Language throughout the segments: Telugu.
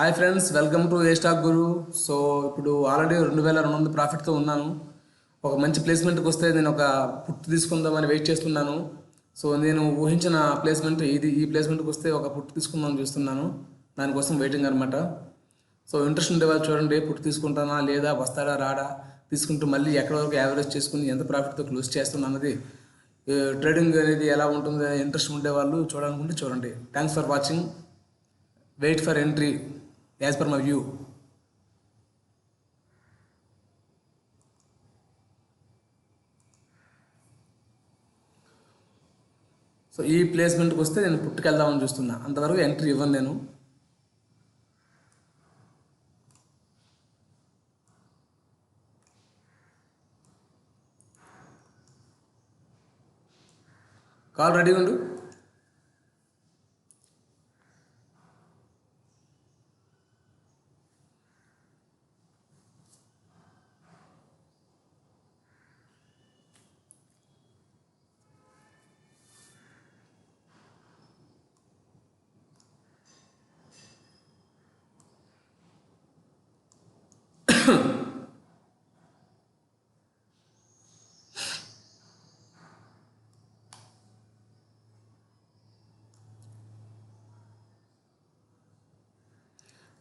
Hi friends welcome to a stock guru. So ఇప్పుడు ఆల్రెడీ రెండు వేల రెండు వందల ప్రాఫిట్తో ఉన్నాను. ఒక మంచి ప్లేస్మెంట్కి వస్తే నేను ఒక పుట్టు తీసుకుందామని వెయిట్ చేస్తున్నాను. సో నేను ఊహించిన ప్లేస్మెంట్ ఇది ఈ ప్లేస్మెంట్కి వస్తే ఒక పుట్టు తీసుకుందామని చూస్తున్నాను. దానికోసం వెయిటింగ్ అనమాట సో ఇంట్రెస్ట్ ఉండే వాళ్ళు చూడండి పుట్టు తీసుకుంటానా లేదా వస్తాడా రాడా తీసుకుంటూ మళ్ళీ ఎక్కడ వరకు యావరేజ్ చేసుకుని ఎంత ప్రాఫిట్తో క్లోజ్ చేస్తున్నా అన్నది ట్రేడింగ్ అనేది ఎలా ఉంటుంది ఇంట్రెస్ట్ ఉండే వాళ్ళు చూడాలనుకుంటే చూడండి. Thanks for watching wait for entry as per my view so ఈ ప్లేస్మెంట్కి వస్తే నేను పుట్టుకెళ్దామని చూస్తున్నా. అంతవరకు ఎంట్రీ ఇవ్వను నేను. కాల్ రెడీ ఉండు.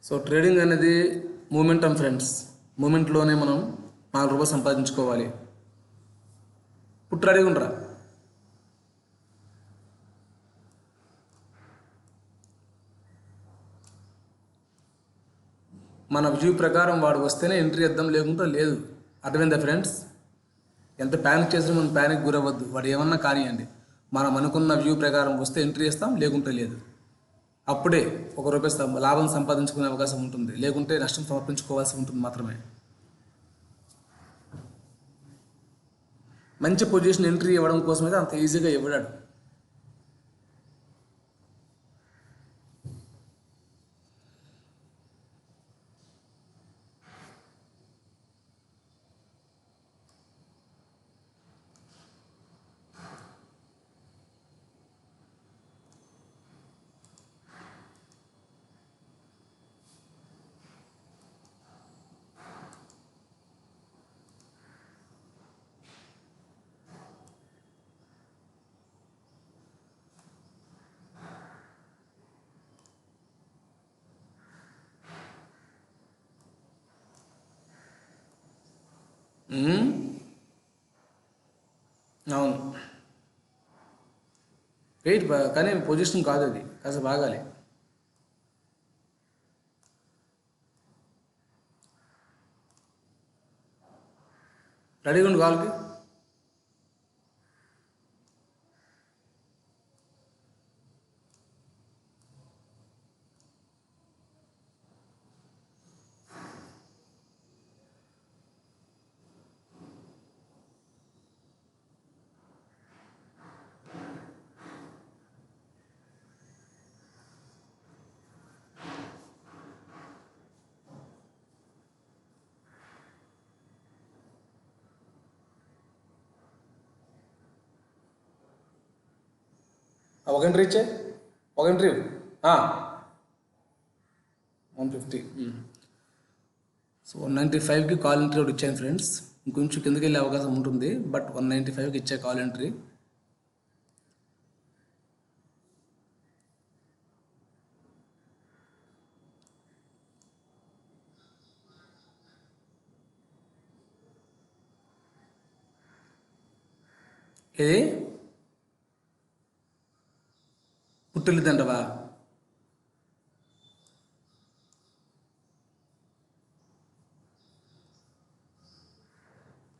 సో ట్రేడింగ్ అనేది మూమెంటం ఫ్రెండ్స్. మూమెంట్లోనే మనం నాలుగు రూపాయలు సంపాదించుకోవాలి. పుట్టు రెడీగా ఉండరా మన వ్యూ ప్రకారం వాడు వస్తేనే ఎంట్రీ ఇద్దాం లేకుంటే లేదు. అర్థమైందా ఫ్రెండ్స్ ఎంత ప్యానిక్ చేసినా మనం ప్యానిక్ గురవ్వద్దు. వాడు ఏమన్నా కానివ్వండి మనం అనుకున్న వ్యూ ప్రకారం వస్తే ఎంట్రీ ఇస్తాం లేకుంటే లేదు. అప్పుడే ఒక రూపాయి లాభం సంపాదించుకునే అవకాశం ఉంటుంది. లేకుంటే నష్టం సమర్పించుకోవాల్సి ఉంటుంది మాత్రమే. మంచి పొజిషన్ ఎంట్రీ ఇవ్వడం కోసం అయితే అంత ఈజీగా ఇవ్వడాడు. అవును వెయిట్ బా- కానీ పొజిషన్ కాదు అది కాస్త బాగాలి రెడీగా ఉండు కాల్కి ఒక ఎంట్రీ ఇచ్చే? ఒక entry one fifty so one ninety ఫైవ్కి కాల్ ఎంట్రీ ఒకటి ఇచ్చాను ఫ్రెండ్స్ ఇంకొంచెం కిందకి వెళ్ళే అవకాశం ఉంటుంది. బట్ వన్ నైంటీ ఫైవ్కి ఇచ్చే కాల్ ఎంట్రీ ఏది? తెలియదండవా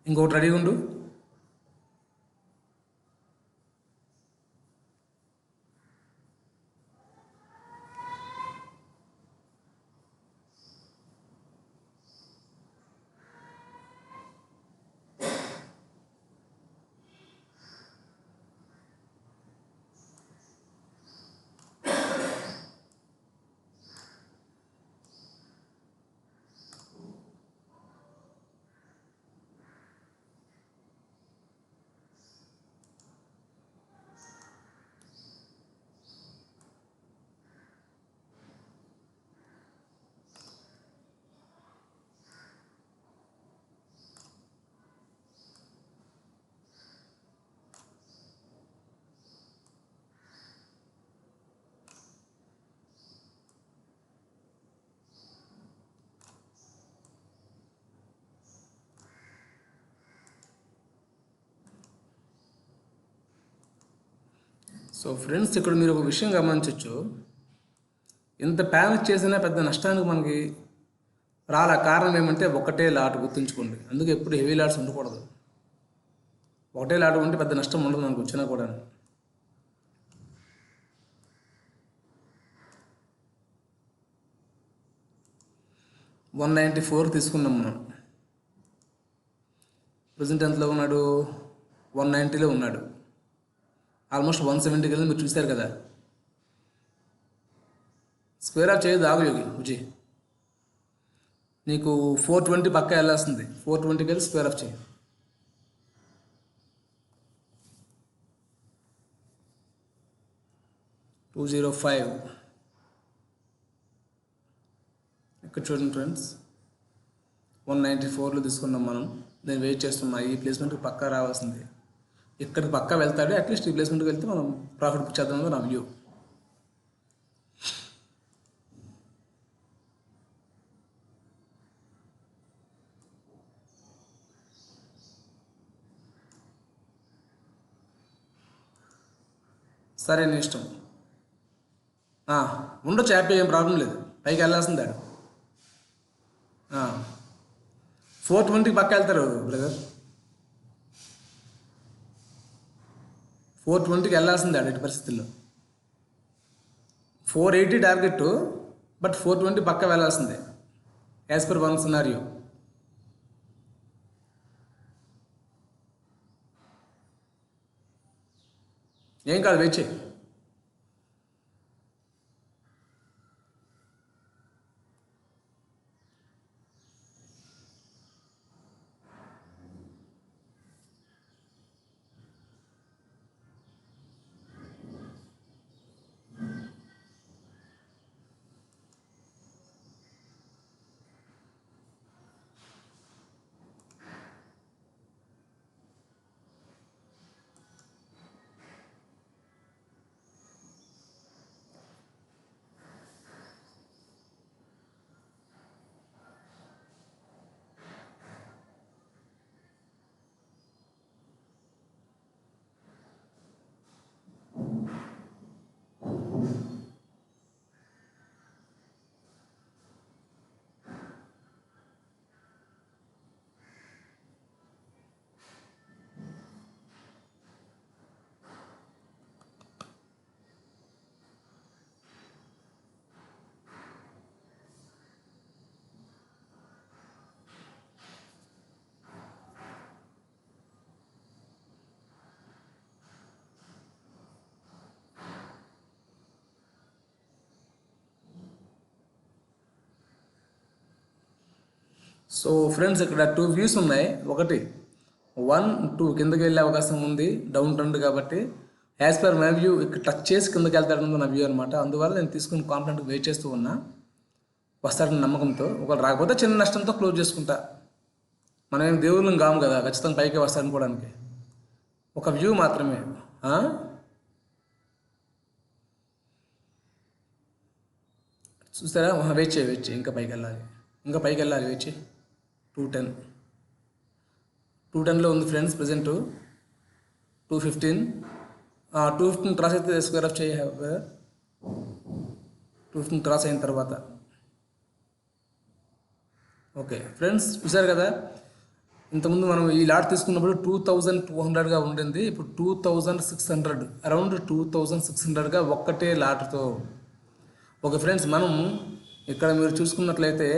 ఇంకొకటి రెడీగా ఉండు. సో ఫ్రెండ్స్ ఇక్కడ మీరు ఒక విషయం గమనించవచ్చు ఇంత ప్యానిక్ చేసినా పెద్ద నష్టానికి మనకి రాల కారణం ఏమంటే ఒకటే లాట్ గుర్తుంచుకోండి. అందుకే ఎప్పుడు హెవీ లాట్స్ ఉండకూడదు. ఒకటే లాట్ ఉంటే పెద్ద నష్టం ఉండదు మనకు వచ్చినా కూడా వన్ నైంటీ ఫోర్ తీసుకున్నాం మనం. ప్రజెంట్ ఎంతలో ఉన్నాడు వన్ నైంటీలో ఉన్నాడు. ఆల్మోస్ట్ వన్ సెవెంటీకి వెళ్ళి మీరు చూశారు కదా. స్క్వేర్ ఆఫ్ చేయదు ఆగు యోగి ఉజి నీకు ఫోర్ ట్వంటీ పక్క వెళ్ళాల్సింది. ఫోర్ ట్వంటీకి వెళ్ళి స్క్వేర్ ఆఫ్ చేయి. Two zero five. ఇక్కడ చూడండి ఫ్రెండ్స్. వన్ నైంటీ ఫోర్లో తీసుకున్నాం మనం. నేను వెయిట్ చేస్తున్నాం. ఈ ప్లేస్మెంట్కి పక్కా రావాల్సింది. ఇక్కడికి పక్కా వెళ్తాడు అట్లీస్ట్ ఈ వెళ్తే మనం ప్రాఫిట్ బుక్ చేద్దాం నా వ్యూ సరే నీ ఇష్టం. ఉండొచ్చు హ్యాపీ ఏం ప్రాబ్లం లేదు. పైకి వెళ్ళాల్సింది ఆడు. ఫోర్ ట్వంటీకి పక్క వెళ్తారు బ్రదర్. ఫోర్ ట్వంటీకి వెళ్ళాల్సిందే ఆడు పరిస్థితుల్లో. Four eighty target but four twenty పక్క వెళ్ళాల్సిందే. యాజ్ పర్ వన్ సినారియో ఏం కాదు వెయిట్ చేయి. సో ఫ్రెండ్స్ ఇక్కడ టూ వ్యూస్ ఉన్నాయి. ఒకటి వన్ టూ కిందకి వెళ్ళే అవకాశం ఉంది డౌన్ ట్రెండ్ కాబట్టి. యాజ్ పర్ మై వ్యూ ఇక్కడ టచ్ చేసి కిందకి వెళ్తాడు నా వ్యూ అనమాట అందువల్ల నేను తీసుకుని కాన్ఫిడెంట్ వెయిట్ చేస్తూ ఉన్నా. వస్తాడని నమ్మకంతో. ఒకవేళ రాకపోతే చిన్న నష్టంతో క్లోజ్ చేసుకుంటా. మనం ఏం దేవుళ్ళం కాము కదా ఖచ్చితంగా పైకి వస్తాడనుకోవడానికి ఒక వ్యూ మాత్రమే. చూస్తారా? వెయిట్ చేయి వెయిట్ చేయి. ఇంకా పైకి వెళ్ళాలి. ఇంకా పైకి వెళ్ళాలి వెయిట్ చేయి. Two ten. టూ టెన్లో ఉంది friends present. Two fifteen. Two fifteen cross అయితే స్క్వేర్ ఆఫ్ చేయ టూ ఫిఫ్టీన్ క్రాస్ అయిన తర్వాత. ఓకే ఫ్రెండ్స్ చూసారు కదా? ఇంతకుముందు మనం ఈ లాట్ తీసుకున్నప్పుడు టూ థౌజండ్ టూ హండ్రెడ్గా ఉండింది. ఇప్పుడు two thousand six hundred around two thousand six హండ్రెడ్గా ఒక్కటే లాట్తో ఓకే ఫ్రెండ్స్ మనం ఇక్కడ మీరు చూసుకున్నట్లయితే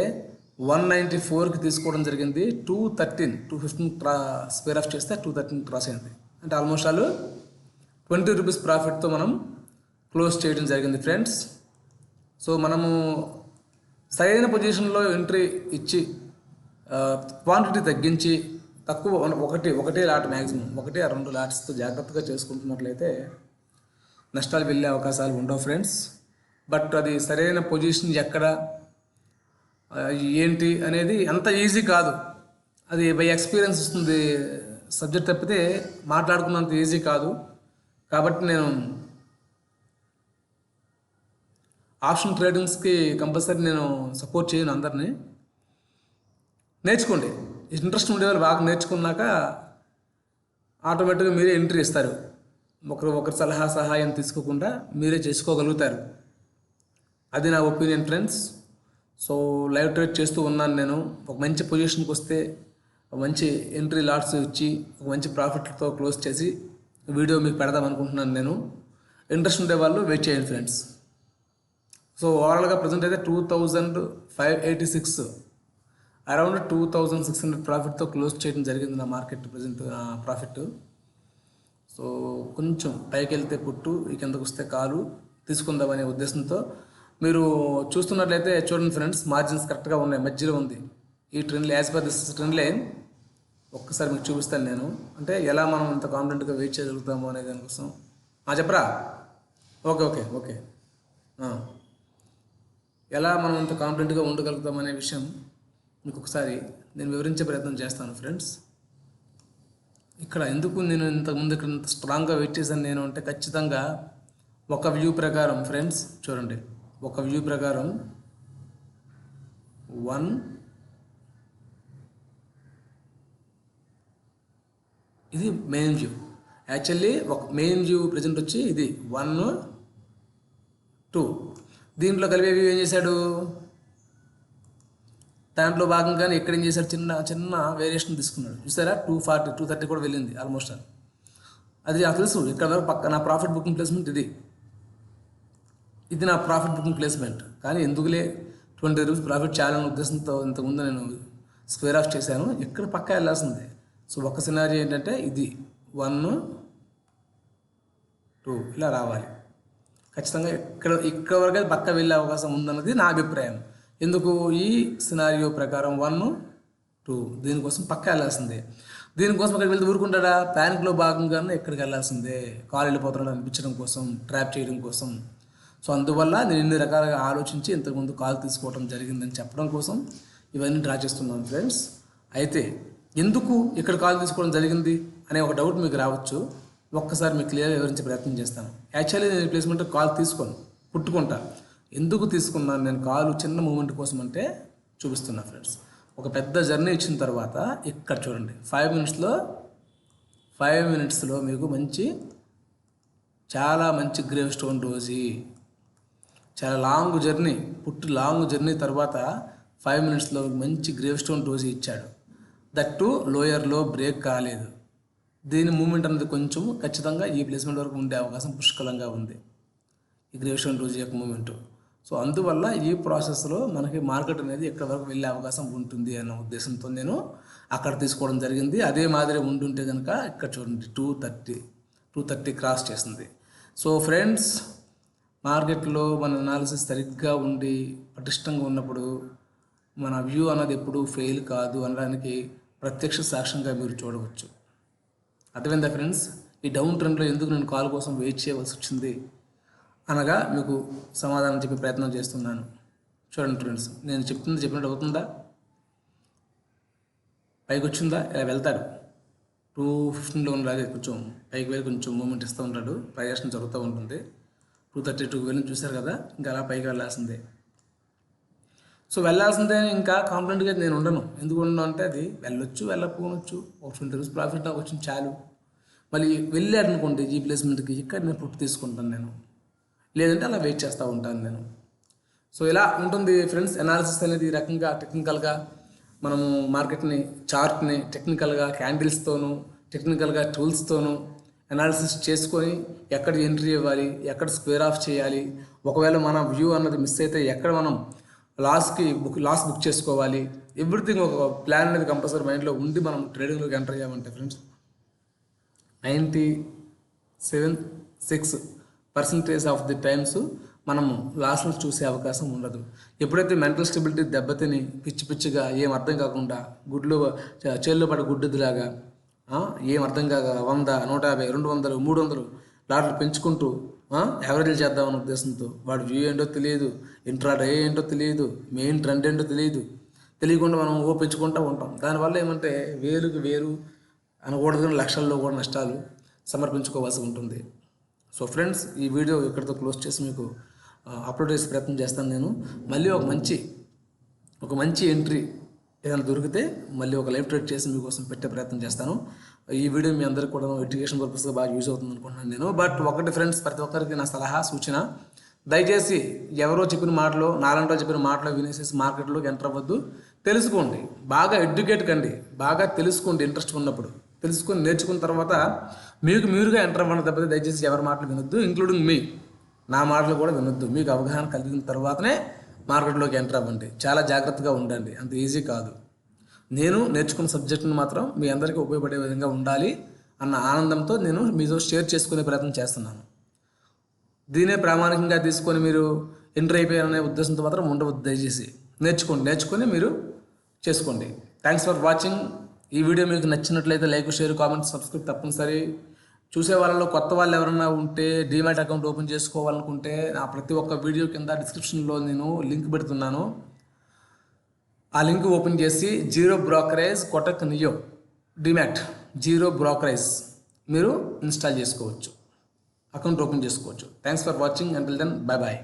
వన్ నైంటీ ఫోర్కి తీసుకోవడం జరిగింది. టూ థర్టీన్ టూ ఫిఫ్టీన్ క్రా స్క్వేర్ ఆఫ్ చేస్తే టూ థర్టీన్ క్రాస్ అయింది. అంటే ఆల్మోస్ట్ ఆల్ ట్వంటీ రూపీస్ ప్రాఫిట్తో మనం క్లోజ్ చేయడం జరిగింది ఫ్రెండ్స్. సో మనము సరైన పొజిషన్లో ఎంట్రీ ఇచ్చి క్వాంటిటీ తగ్గించి తక్కువ ఒకటి ఒకటే లాట్ మ్యాక్సిమం ఒకటి ఆ రెండు లాట్స్తో జాగ్రత్తగా చేసుకుంటున్నట్లయితే నష్టాలు వెళ్ళే అవకాశాలు ఉండవు ఫ్రెండ్స్. బట్ అది సరైన పొజిషన్ ఎక్కడ ఏంటి అనేది అంత ఈజీ కాదు. అది బై ఎక్స్పీరియన్స్ వస్తుంది. సబ్జెక్ట్ తప్పితే మాట్లాడుకున్నంత ఈజీ కాదు. కాబట్టి నేను ఆప్షన్ ట్రేడింగ్స్కి కంపల్సరీ నేను సపోర్ట్ చేయను అందరినీ. నేర్చుకోండి. ఇంట్రెస్ట్ ఉండే వాళ్ళు బాగా నేర్చుకున్నాక ఆటోమేటిక్గా మీరే ఎంట్రీ ఇస్తారు. ఒకరు ఒకరి సలహా సహాయం తీసుకోకుండా మీరే చేసుకోగలుగుతారు. అది నా opinion friends so live trade చేస్తూ ఉన్నాను నేను. ఒక మంచి పొజిషన్కి వస్తే మంచి ఎంట్రీ లాట్స్ ఇచ్చి ఒక మంచి ప్రాఫిట్తో క్లోజ్ చేసి వీడియో మీకు పెడదాం అనుకుంటున్నాను నేను. ఇంట్రెస్ట్ ఉండే వాళ్ళు వెయిట్ చేయండి ఫ్రెండ్స్ సో ఓవరాల్గా ప్రజెంట్ అయితే two thousand five eighty six around two thousand six hundred ప్రాఫిట్తో close చేయడం జరిగింది నా మార్కెట్ ప్రజెంట్ ప్రాఫిట్ సో కొంచెం పైకి వెళ్తే పుట్టు ఈ కిందకు వస్తే కాలు తీసుకుందామనే ఉద్దేశంతో మీరు చూస్తున్నట్లయితే చూడండి ఫ్రెండ్స్ మార్జిన్స్ కరెక్ట్గా ఉన్నాయి మధ్యలో ఉంది. ఈ trend as per this trend line ఒక్కసారి మీకు చూపిస్తాను నేను. అంటే ఎలా మనం ఇంత కాన్ఫిడెంట్గా వెయిట్ చేయగలుగుతాము అనే దానికోసం ఆ, చెప్పరా? Okay okay okay. ఎలా మనం ఇంత కాన్ఫిడెంట్గా ఉండగలుగుతాం అనే విషయం మీకు ఒకసారి నేను వివరించే ప్రయత్నం చేస్తాను ఫ్రెండ్స్. ఇక్కడ ఎందుకు నేను ఇంతకుముందు ఇక్కడ ఇంత స్ట్రాంగ్గా వెయిట్ చేశాను నేను అంటే ఖచ్చితంగా ఒక వ్యూ ప్రకారం ఫ్రెండ్స్ చూడండి. ఒక వ్యూ ప్రకారం వన్ ఇది మెయిన్ వ్యూ యాక్చువల్లీ ఒక మెయిన్ వ్యూ ప్రజెంట్ వచ్చి ఇది వన్ టూ దీంట్లో కలిపే వ్యూ ఏం చేశాడు? దాంట్లో భాగంగానే ఎక్కడ ఏం చేశాడు? చిన్న చిన్న వేరియేషన్ తీసుకున్నాడు. చూసారా? టూ ఫార్టీ టూ థర్టీ కూడా వెళ్ళింది ఆల్మోస్ట్ అది నాకు తెలుసు ఇక్కడ వరకు పక్క నా ప్రాఫిట్ బుకింగ్ ప్లేస్మెంట్ ఇది. ఇది నా ప్రాఫిట్ బుకింగ్ ప్లేస్మెంట్ కానీ ఎందుకులే ట్వంటీ రూపీస్ ప్రాఫిట్ చేయాలనే ఉద్దేశంతో ఇంతకుముందు నేను స్క్వేర్ ఆఫ్ చేశాను. ఇక్కడ పక్క వెళ్ళాల్సిందే. సో ఒక సినారీ ఏంటంటే ఇది వన్ టూ ఇలా రావాలి. ఖచ్చితంగా ఇక్కడ ఇక్కడ వరకు పక్క వెళ్ళే అవకాశం ఉందన్నది నా అభిప్రాయం. ఎందుకు? ఈ సినారియో ప్రకారం వన్ టూ దీనికోసం పక్క వెళ్ళాల్సిందే. దీనికోసం అక్కడికి వెళ్తే ఊరుకుంటాడా? ప్యానిక్లో భాగంగానే ఎక్కడికి వెళ్ళాల్సిందే? కాలు వెళ్ళిపోతున్నాడు అనిపించడం కోసం ట్రాప్ చేయడం కోసం. సో అందువల్ల నేను ఇన్ని రకాలుగా ఆలోచించి ఇంతకుముందు కాల్ తీసుకోవడం జరిగిందని చెప్పడం కోసం ఇవన్నీ డ్రా చేస్తున్నాను ఫ్రెండ్స్. అయితే ఎందుకు ఇక్కడ కాల్ తీసుకోవడం జరిగింది అనే ఒక డౌట్ మీకు రావచ్చు. ఒక్కసారి మీకు క్లియర్ వివరించే ప్రయత్నం చేస్తాను. యాక్చువల్లీ నేను ప్లేస్మెంట్ కాల్ తీసుకోను పుట్టుకుంటా. ఎందుకు తీసుకున్నాను నేను కాలు చిన్న మూమెంట్ కోసం అంటే చూపిస్తున్నా ఫ్రెండ్స్. ఒక పెద్ద జర్నీ ఇచ్చిన తర్వాత ఇక్కడ చూడండి ఫైవ్ మినిట్స్లో ఫైవ్ మినిట్స్లో మీకు మంచి చాలా మంచి గ్రేవ్ స్టోన్ రోజీ చాలా లాంగ్ జర్నీ పుట్టి లాంగ్ జర్నీ తర్వాత ఫైవ్ మినిట్స్లో మంచి గ్రేవ్ స్టోన్ డోజీ ఇచ్చాడు దట్టు లోయర్లో బ్రేక్ కాలేదు. దీని మూమెంట్ అనేది కొంచెం ఖచ్చితంగా ఈ ప్లేస్మెంట్ వరకు ఉండే అవకాశం పుష్కలంగా ఉంది. ఈ గ్రేవ్ స్టోన్ డోజీ యొక్క మూమెంట్. సో అందువల్ల ఈ ప్రాసెస్లో మనకి మార్కెట్ అనేది ఎక్కడి వరకు వెళ్ళే అవకాశం ఉంటుంది అన్న ఉద్దేశంతో నేను అక్కడ తీసుకోవడం జరిగింది. అదే మాదిరి ఉండుంటే కనుక ఇక్కడ చూడండి two thirty two thirty cross చేసింది. సో ఫ్రెండ్స్ మార్కెట్లో మన అనాలిసిస్ సరిగ్గా ఉండి పటిష్టంగా ఉన్నప్పుడు మన వ్యూ అన్నది ఎప్పుడు ఫెయిల్ కాదు అనడానికి ప్రత్యక్ష సాక్ష్యంగా మీరు చూడవచ్చు. అర్థమైందా ఫ్రెండ్స్ ఈ డౌన్ ట్రెండ్లో ఎందుకు నేను కాల్ కోసం వెయిట్ చేయవలసి వచ్చింది? అనగా మీకు సమాధానం చెప్పే ప్రయత్నం చేస్తున్నాను. చూడండి ఫ్రెండ్స్ నేను చెప్తుంది చెప్పినట్టు అవుతుందా? పైకి వచ్చిందా? ఇలా వెళ్తాడు. టూ ఫిఫ్టీన్లో ఉన్నలాగే కొంచెం పైకి వెళ్ళి కొంచెం మూమెంట్ ఇస్తూ ఉంటాడు. ప్రయాసం జరుగుతూ ఉంటుంది. టూ థర్టీ టూ వెళ్ళి చూశారు కదా ఇంకా అలా పైకి వెళ్ళాల్సిందే. సో వెళ్ళాల్సిందే ఇంకా కాన్ఫిడెంట్గా నేను ఉండను. ఎందుకు ఉండను అంటే అది వెళ్ళొచ్చు వెళ్ళకపోవచ్చు ఒక ట్వంటీ రూపీస్ ప్రాఫిట్ నాకు వచ్చింది చాలు. మళ్ళీ వెళ్ళాడు అనుకోండి ఈ ప్లేస్మెంట్కి ఇక్కడ నేను పుట్టి తీసుకుంటాను నేను. లేదంటే అలా వెయిట్ చేస్తూ ఉంటాను నేను. సో ఇలా ఉంటుంది ఫ్రెండ్స్ ఎనాలిసిస్ అనేది ఈ రకంగా టెక్నికల్గా మనము మార్కెట్ని చార్ట్ని టెక్నికల్గా క్యాండిల్స్తోనూ టెక్నికల్గా టూల్స్తోనూ అనాలిసిస్ చేసుకొని ఎక్కడ ఎంట్రీ ఇవ్వాలి ఎక్కడ స్క్వేర్ ఆఫ్ చేయాలి ఒకవేళ మన వ్యూ అన్నది మిస్ అయితే ఎక్కడ మనం లాస్కి బుక్ లాస్ బుక్ చేసుకోవాలి ఎవ్రీథింగ్ ఒక ప్లాన్ అనేది కంపల్సరీ మైండ్లో ఉండి మనం ట్రేడింగ్లోకి enter అయ్యామంటే friends ninety seven six percentage of the times మనము లాస్ను చూసే అవకాశం ఉండదు. ఎప్పుడైతే మెంటల్ స్టెబిలిటీ దెబ్బతిని పిచ్చి పిచ్చిగా ఏం అర్థం కాకుండా గుడ్లు చేల్లో పడ గుడ్డుదిలాగా ఏం అర్థం కాక వంద నూట యాభై రెండు వందలు మూడు వందలు లాట్లు పెంచుకుంటూ యావరేజ్ చేద్దామన్న ఉద్దేశంతో వాడు వ్యూ ఏంటో తెలియదు ఇంట్రాడే ఏంటో తెలియదు మెయిన్ ట్రెండ్ ఏంటో తెలియదు. తెలియకుండా మనం ఓ పెంచుకుంటూ ఉంటాం. దానివల్ల ఏమంటే వేరుకి వేరు అనకూడదు కానీ లక్షల్లో కూడా నష్టాలు సమర్పించుకోవాల్సి ఉంటుంది. సో ఫ్రెండ్స్ ఈ వీడియో ఇక్కడితో క్లోజ్ చేసి మీకు అప్లోడ్ చేసే ప్రయత్నం చేస్తాను నేను. మళ్ళీ ఒక మంచి ఒక మంచి ఎంట్రీ ఏదైనా దొరికితే మళ్ళీ ఒక లైవ్ ట్రేడ్ చేసి మీకోసం పెట్టే ప్రయత్నం చేస్తాను. ఈ వీడియో మీ అందరికీ కూడా ఎడ్యుకేషన్ పర్పస్గా బాగా యూజ్ అవుతుంది అనుకుంటున్నాను నేను. బట్ ఒకటి ఫ్రెండ్స్ ప్రతి ఒక్కరికి నా సలహా సూచన. దయచేసి ఎవరో చెప్పిన మాటలు నాలంటో చెప్పిన మాటలు వినేసేసి మార్కెట్లోకి ఎంటర్ అవ్వద్దు. తెలుసుకోండి. బాగా ఎడ్యుకేట్ కండి. బాగా తెలుసుకోండి ఇంట్రెస్ట్ ఉన్నప్పుడు. తెలుసుకొని నేర్చుకున్న తర్వాత మీకు మీరుగా ఎంటర్ అవ్వడం తప్పితే దయచేసి ఎవరి మాటలు వినొద్దు ఇంక్లూడింగ్ మీ నా మాటలు కూడా వినొద్దు. మీకు అవగాహన కలిగిన తర్వాతనే మార్కెట్లోకి ఎంటర్ అవ్వండి. చాలా జాగ్రత్తగా ఉండండి. అంత ఈజీ కాదు. నేను నేర్చుకున్న సబ్జెక్టును మాత్రం మీ అందరికీ ఉపయోగపడే విధంగా ఉండాలి అన్న ఆనందంతో నేను మీతో షేర్ చేసుకునే ప్రయత్నం చేస్తున్నాను. దీనే ప్రామాణికంగా తీసుకొని మీరు ఎంటర్ అయిపోయారనే ఉద్దేశంతో మాత్రం ఉండవద్దు దయచేసి. నేర్చుకోండి. నేర్చుకొని మీరు చేసుకోండి. థ్యాంక్స్ ఫర్ వాచింగ్ ఈ వీడియో మీకు నచ్చినట్లయితే లైక్ షేర్ కామెంట్ సబ్స్క్రైబ్ తప్పనిసరి. చూసే వాళ్ళలో కొత్త వాళ్ళు ఎవరైనా ఉంటే డీమ్యాట్ అకౌంట్ ఓపెన్ చేసుకోవాలనుకుంటే నా ప్రతి ఒక్క వీడియో కింద డిస్క్రిప్షన్లో నేను లింక్ పెడుతున్నాను. ఆ లింక్ ఓపెన్ చేసి zero brokerage Kotak neo demat zero brokerage మీరు ఇన్స్టాల్ చేసుకోవచ్చు. అకౌంట్ ఓపెన్ చేసుకోవచ్చు. Thanks for watching until then bye bye